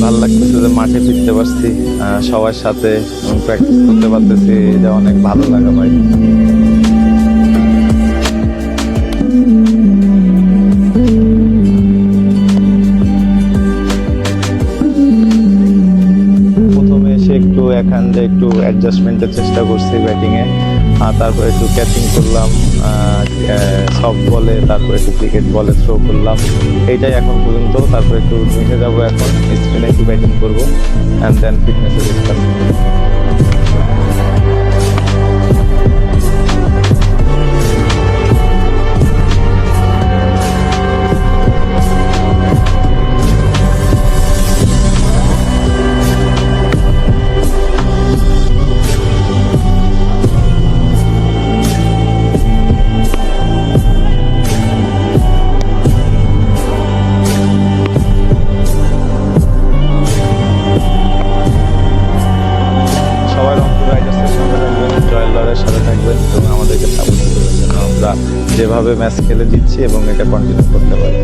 ভালো লাগতেছে যে মাঠে ফিরতে পারছি সবার সাথে প্র্যাকটিস করতে পারতেছি এটা অনেক ভালো লাগা ভাই। প্রথমে এসে একটু এখান দিয়ে একটু অ্যাডজাস্টমেন্টের চেষ্টা করছি ব্যাটিংয়ে তারপরে একটু ক্যাচিং করলাম সফট বলে, তারপরে একটু ক্রিকেট বলে থ্রো করলাম। এইটাই এখন পর্যন্ত। তারপরে একটু মিশে যাব এখন। স্পিনে একটু ব্যাটিং করব অ্যান্ড দেন ফিটনেসে জয়েল সাথে থাকবেন এবং আমাদেরকে সাপোর্ট করবেন যেন আমরা যেভাবে ম্যাচ খেলে দিচ্ছি এবং এটা কন্টিনিউ করতে পারি।